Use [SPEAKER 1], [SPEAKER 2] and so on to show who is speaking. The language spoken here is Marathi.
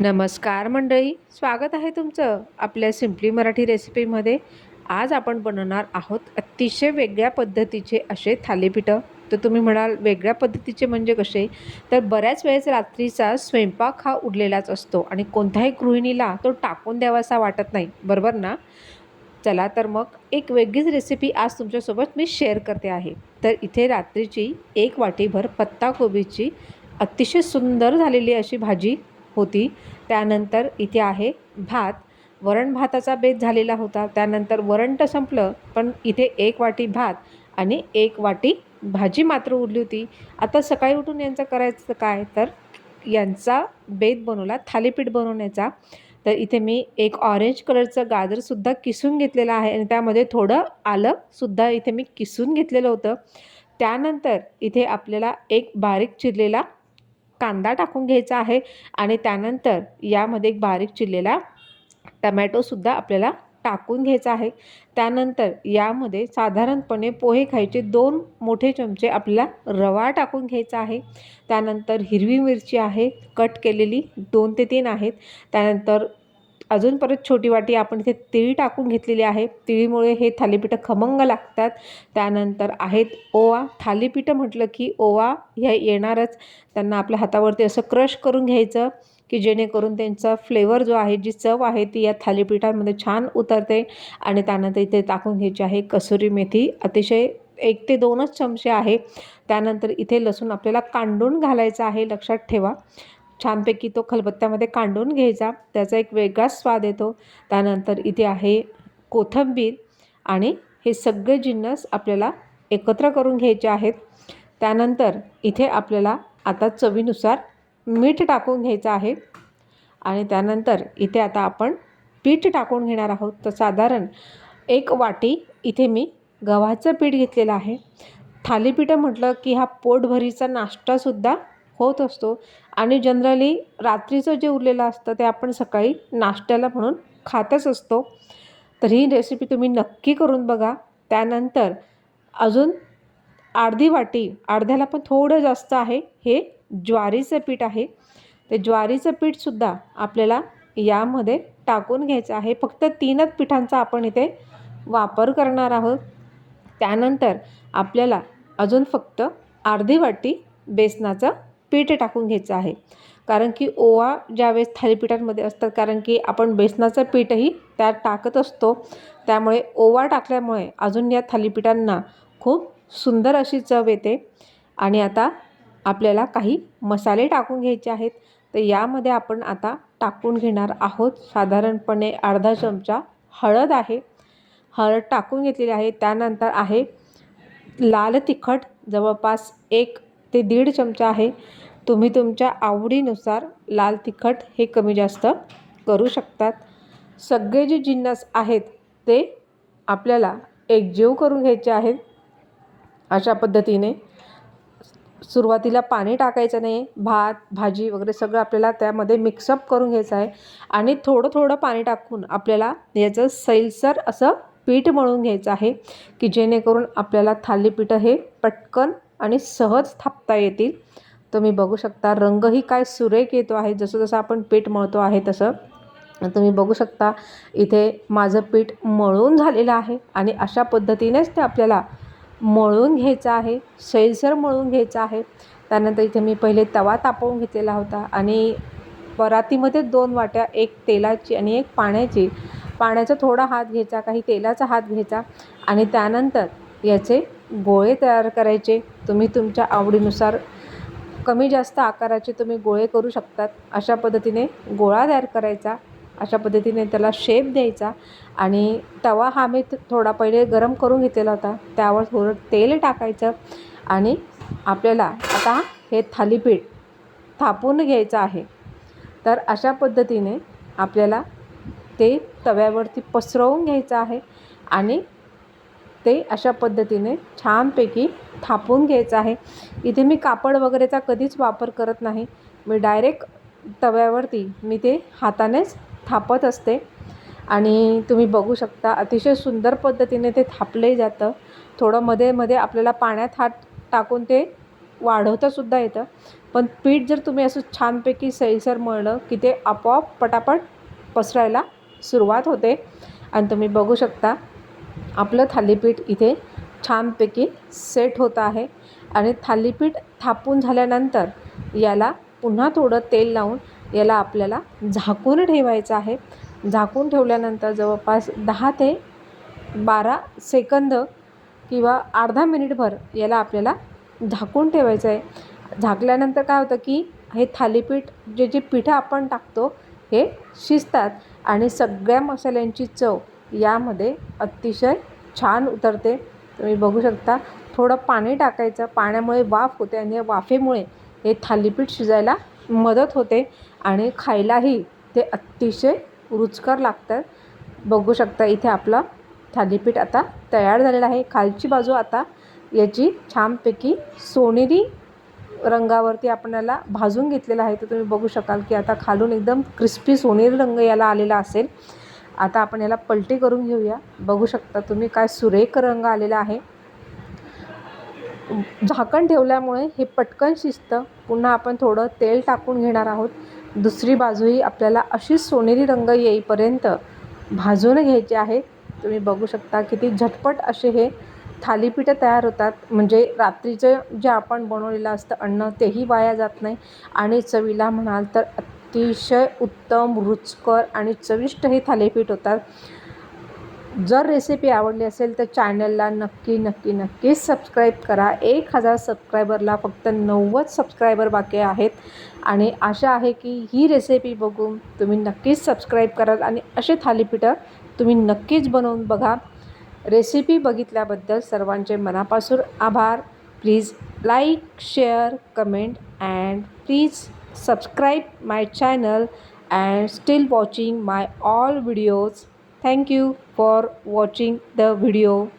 [SPEAKER 1] नमस्कार मंडळी स्वागत आहे तुमचं आपल्या सिम्पली मराठी रेसिपीमध्ये आज आपण बनवणार आहोत अतिशय वेगळ्या पद्धतीचे असे थालीपीठं. तर तुम्ही म्हणाल वेगळ्या पद्धतीचे म्हणजे कसे? तर बऱ्याच वेळेस रात्रीचा स्वयंपाक हा उरलेलाच असतो आणि कोणत्याही गृहिणीला तो टाकून द्यावासा वाटत नाही. बरोबर ना? चला तर मग एक वेगळीच रेसिपी आज तुमच्यासोबत मी शेअर करते आहे. तर इथे रात्रीची एक वाटीभर पत्ताकोबीची अतिशय सुंदर झालेली अशी भाजी होती. त्यानंतर इथे आहे भात. वरण भाताचा बेत झालेला होता. त्यानंतर वरण तर संपलं पण इथे एक वाटी भात आणि एक वाटी भाजी मात्र उरली होती. आता सकाळी उठून यांचं करायचं काय? तर यांचा बेत बनवला थालीपीठ बनवण्याचा. तर इथे मी एक ऑरेंज कलरचं गाजरसुद्धा किसून घेतलेलं आहे आणि त्यामध्ये थोडं आलंसुद्धा इथे मी किसून घेतलेलं होतं. त्यानंतर इथे आपल्याला एक बारीक चिरलेला कांदा टाकून घ्यायचा आहे आणि त्यानंतर यामध्ये एक बारीक चिरलेला टमॅटोसुद्धा आपल्याला टाकून घ्यायचा आहे. त्यानंतर यामध्ये साधारणपणे पोहे खायचे दोन मोठे चमचे आपल्याला रवा टाकून घ्यायचा आहे. त्यानंतर हिरवी मिरची आहे कट केलेली दोन ते तीन आहेत. त्यानंतर अजून परत छोटी वाटी आपण इथे तिळी टाकून घेतलेली आहे. तिळीमुळे हे थालीपीठं खमंग लागतात. त्यानंतर आहेत ओवा. थालीपीठं म्हटलं की ओवा ह्या येणारच. त्यांना आपल्या हातावरती असं क्रश करून घ्यायचं की जेणेकरून त्यांचा फ्लेवर जो आहे जी चव आहे ती या थालीपीठांमध्ये छान उतरते. आणि त्यानंतर इथे टाकून घ्यायची आहे कसुरी मेथी. अतिशय एक ते दोनच चमचे आहे. त्यानंतर इथे लसूण आपल्याला कांडून घालायचं आहे. लक्षात ठेवा. छानपैकी तो खलबत्त्यामध्ये कांडून घ्यायचा. त्याचा एक वेगळाच स्वाद येतो. त्यानंतर इथे आहे कोथिंबीर आणि हे सगळे जिन्नस आपल्याला एकत्र करून घ्यायचे आहेत. त्यानंतर इथे आपल्याला आता चवीनुसार मीठ टाकून घ्यायचं आहे. आणि त्यानंतर इथे आता आपण पीठ टाकून घेणार आहोत. तर साधारण एक वाटी इथे मी गव्हाचं पीठ घेतलेलं आहे. थालीपीठं म्हटलं की हा पोटभरीचा नाश्तासुद्धा होत असतो. आणि जनरली रात्रीचं जे उरलेलं असतं ते आपण सकाळी नाश्त्याला म्हणून खातच असतो. तर ही रेसिपी तुम्ही नक्की करून बघा. त्यानंतर अजून अर्धी वाटी अर्ध्याला पण थोडं जास्त आहे. हे ज्वारीचं पीठ आहे. ते ज्वारीचं पीठसुद्धा आपल्याला यामध्ये टाकून घ्यायचं आहे. फक्त तीनच पिठांचा आपण इथे वापर करणार आहोत. त्यानंतर आपल्याला अजून फक्त अर्धी वाटी बेसनाचं पीठ टाकून घ्यायचं आहे. कारण की ओवा ज्यावेळेस थालीपीठांमध्ये असतात कारण की आपण बेसनाचं पीठही त्यात टाकत असतो. त्यामुळे ओवा टाकल्यामुळे अजून या थालीपीठांना खूप सुंदर अशी चव येते. आणि आता आपल्याला काही मसाले टाकून घ्यायचे आहेत. तर यामध्ये आपण आता टाकून घेणार आहोत साधारणपणे अर्धा चमचा हळद आहे. हळद टाकून घेतलेली आहे. त्यानंतर आहे लाल तिखट जवळपास एक ते दीड चमचा आहे. तुम्ही तुमच्या आवडीनुसार लाल तिखट हे कमी जास्त करू शकतात. सगळे जे जिन्नस आहेत ते आपल्याला एकजीव करून घ्यायचे आहेत. अशा पद्धतीने सुरुवातीला पाणी टाकायचं नाही. भात भाजी वगैरे सगळं आपल्याला त्यामध्ये मिक्सअप करून घ्यायचं आहे. आणि थोडं थोडं पाणी टाकून आपल्याला याचं सैलसर असं पीठ मळून घ्यायचं आहे की जेणेकरून आपल्याला थालीपीठं हे पटकन आणि सहज थापता येतील. तुम्ही बघू शकता रंगही काय सुरेख येतो आहे जसं जसं आपण पीठ मळतो आहे तसं. तुम्ही बघू शकता इथे माझं पीठ मळून झालेलं आहे आणि अशा पद्धतीनेच ते आपल्याला मळून घ्यायचं आहे सैलसर मळून घ्यायचं आहे. त्यानंतर इथे मी पहिले तवा तापवून घेतलेला होता आणि परातीमध्ये दोन वाट्या एक तेलाची आणि एक पाण्याची. पाण्याचा थोडा हात घ्यायचा काही तेलाचा हात घ्यायचा आणि त्यानंतर याचे गोळे तयार करायचे. तुम्ही तुमच्या आवडीनुसार कमी जास्त आकाराचे तुम्ही गोळे करू शकतात. अशा पद्धतीने गोळा तयार करायचा. अशा पद्धतीने त्याला शेप द्यायचा आणि तवा हा मी थोडा पहिले गरम करून घेतलेला होता. त्यावर थोडं तेल टाकायचं आणि आपल्याला आता हे थालीपीठ थापून घ्यायचं आहे. तर अशा पद्धतीने आपल्याला ते तव्यावरती पसरवून घ्यायचं आहे आणि ते अशा पद्धतीने छानपैकी थापून घ्यायचं आहे. इथे मी कापड वगैरेचा कधीच वापर करत नाही. मी डायरेक्ट तव्यावरती मी ते हातानेच थापत असते. आणि तुम्ही बघू शकता अतिशय सुंदर पद्धतीने ते थापले जातं. थोडं मध्ये मध्ये आपल्याला पाण्यात हात टाकून ते वाढवतासुद्धा येतं. पण पीठ जर तुम्ही असं छानपैकी सैलसर मळलं की ते आपोआप पटापट पसरायला सुरुवात होते. आणि तुम्ही बघू शकता आपलं थालीपीठ इथे छानपैकी सेट होतं आहे. आणि थालीपीठ थापून झाल्यानंतर याला पुन्हा थोडं तेल लावून याला आपल्याला झाकून ठेवायचं आहे. झाकून ठेवल्यानंतर जवळपास दहा ते बारा सेकंद किंवा अर्धा मिनिटभर याला आपल्याला झाकून ठेवायचं आहे. झाकल्यानंतर काय होतं की हे थालीपीठ जे जे पिठं आपण टाकतो हे शिजतात आणि सगळ्या मसाल्यांची चव यामध्ये अतिशय छान उतरते. तुम्ही बघू शकता थोडं पाणी टाकायचं. पाण्यामुळे वाफ होते आणि या वाफेमुळे हे थालीपीठ शिजायला मदत होते आणि खायलाही ते अतिशय रुचकर लागतात. बघू शकता इथे आपलं थालीपीठ आता तयार झालेलं आहे. खालची बाजू आता याची छानपैकी सोनेरी रंगावरती आपल्याला भाजून घेतलेलं आहे. तर तुम्ही बघू शकाल की आता खालून एकदम क्रिस्पी सोनेरी रंग याला आलेला असेल. आता आपण याला पलटी करून घेऊया. बघू शकता तुम्ही काय सुरेख रंग आलेला आहे. झाकण ठेवल्यामुळे हे पटकन शिजतं. पुन्हा आपण थोडं तेल टाकून घेणार आहोत. दुसरी बाजूही आपल्याला अशी सोनेरी रंग येईपर्यंत भाजून घ्यायचे आहे तुम्ही बघू शकता किती झटपट असे हे थालीपीठं तयार होतात. म्हणजे रात्रीचं जे आपण बनवलेलं असतं अन्न तेही वाया जात नाही. आणि चवीला म्हणाल तर अतिशय उत्तम रुचकर आणि चविष्ट हे थालीपीठ होतात. जर रेसिपी आवडली असेल तर चॅनलला नक्की नक्की नक्कीच सबस्क्राईब करा. एक हजार सबस्क्रायबरला फक्त नव्वद सबस्क्रायबर बाकी आहेत. आणि आशा आहे की ही रेसिपी बघून तुम्ही नक्कीच सबस्क्राईब कराल आणि असे थालीपीठं तुम्ही नक्कीच बनवून बघा. रेसिपी बघितल्याबद्दल सर्वांचे मनापासून आभार. Please like share comment and please subscribe my channel and still watching my all videos. Thank you for watching the video.